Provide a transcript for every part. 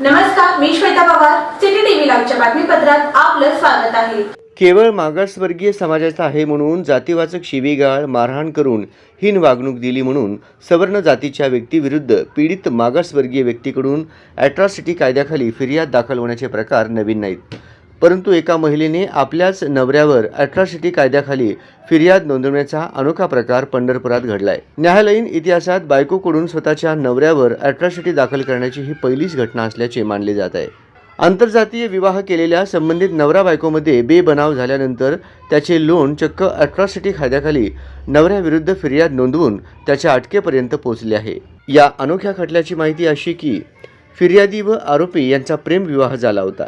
नमस्कार मी Shweta Pawar city TV लाईव्हच्या बातमीपत्रात आपलं स्वागत आहे. केवळ मागासवर्गीय समाजाचा आहे म्हणून जातीवाचक शिवीगाळ मारहाण करून हीन वागणूक दिली म्हणून सवर्ण जातीच्या व्यक्तीविरुद्ध पीडित मागासवर्गीय व्यक्तीकडून ॲट्रॉसिटी कायद्याखाली फिर्याद दाखल होण्याचे प्रकार नवीन नाहीत. परंतु एका महिलेने आपल्याच नवऱ्यावर ॲट्रॉसिटी कायद्याखाली फिर्याद नोंदवण्याचा अनोखा प्रकार पंढरपुरात घडलाय. न्यायालयीन इतिहासात बायकोकडून स्वतःच्या नवऱ्यावर ॲट्रॉसिटी दाखल करण्याची ही पहिलीच घटना असल्याचे मानले जात आहे. आंतरजातीय विवाह केलेल्या संबंधित नवरा बायकोमध्ये बेबनाव झाल्यानंतर त्याचे लोन चक्क अट्रॉसिटी कायद्याखाली नवऱ्याविरुद्ध फिर्याद नोंदवून त्याच्या अटकेपर्यंत पोहोचले आहे. या अनोख्या खटल्याची माहिती अशी की फिर्यादी व आरोपी यांचा प्रेमविवाह झाला होता.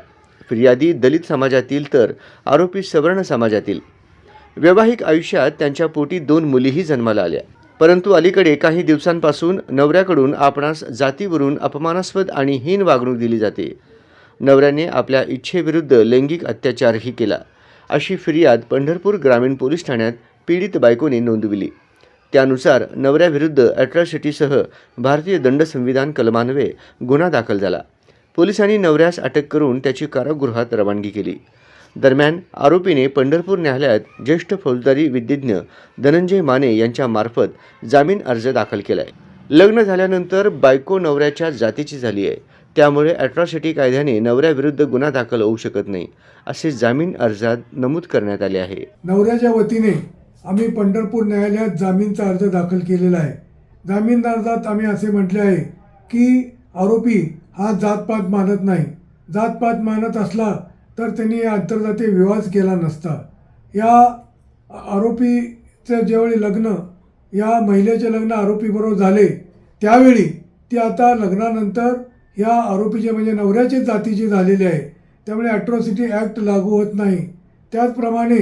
फिर्यादी दलित समाजातील तर आरोपी सवर्ण समाजातील. वैवाहिक आयुष्यात त्यांच्या पोटी दोन मुलीही जन्माला आल्या. परंतु अलीकडे काही दिवसांपासून नवऱ्याकडून आपणास जातीवरून अपमानास्पद आणि हीन वागणूक दिली जाते. नवऱ्याने आपल्या इच्छेविरुद्ध लैंगिक अत्याचारही केला. अशी फिर्याद पंढरपूर ग्रामीण पोलीस ठाण्यात पीडित बायकोने नोंदविली. त्यानुसार नवऱ्याविरुद्ध अट्रॉसिटीसह भारतीय दंड संविधान कलमान्वये गुन्हा दाखल झाला. पोलिसांनी नवऱ्यास अटक करून त्याची कारागृहात रवानगी केली. दरम्यान आरोपीने पंढरपूर न्यायालयात ज्येष्ठ फौजदारी विधिज्ञ धनंजय माने यांच्यामार्फत जामीन अर्ज दाखल केलाय. लग्न झाल्यानंतर बायको नवऱ्याच्या जातीची झाली आहे. त्यामुळे अॅट्रॉसिटी कायद्याने नवऱ्याविरुद्ध गुन्हा दाखल होऊ शकत नाही असे जामीन अर्जात नमूद करण्यात आले आहे. नवऱ्याच्या वतीने आम्ही पंढरपूर न्यायालयात जामीनचा अर्ज दाखल केलेला आहे. जामीन अर्जात आम्ही असे म्हटले आहे की आरोपी हा जातपात मानत नाही. जातपात मानत असला तर त्यांनी आंतरजातीय विवाह केला नसता. या आरोपीचं ज्यावेळी लग्न या महिलेचे लग्न आरोपीबरोबर झाले त्यावेळी ती आता लग्नानंतर या आरोपीचे म्हणजे नवऱ्याचे जातीची झालेली आहे. त्यामुळे ॲट्रॉसिटी ॲक्ट लागू होत नाही. त्याचप्रमाणे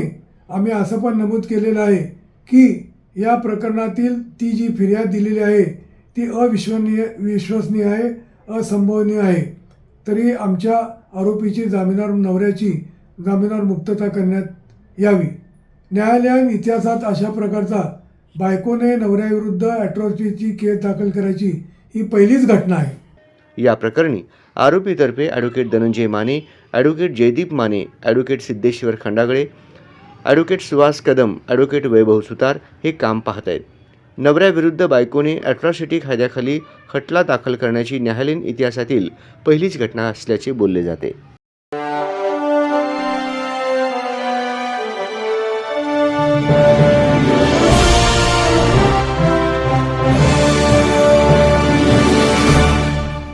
आम्ही असं पण नमूद केलेलं आहे की या प्रकरणातील ती जी फिर्याद दिलेली आहे ती अविश्वनीय विश्वसनीय आहे. असंभवनीय आहे. तरी आमच्या आरोपीची जामिनावर नवऱ्याची जामिनावर मुक्तता करण्यात यावी. न्यायालयीन इतिहासात अशा प्रकारचा बायकोने नवऱ्याविरुद्ध ॲट्रॉसिटीची केस दाखल करायची ही पहिलीच घटना आहे. या प्रकरणी आरोपीतर्फे advocate Dhananjay Mane advocate Jaydeep Mane advocate Siddheshwar Khandagale advocate Suhas Kadam advocate Vaibhav Sutar हे काम पाहत आहेत. नवऱ्याविरुद्ध बायकोने ॲट्रॉसिटी कायद्याखाली खटला दाखल करण्याची न्यायालयीन इतिहासातील पहिलीच घटना असल्याचे बोलले जाते.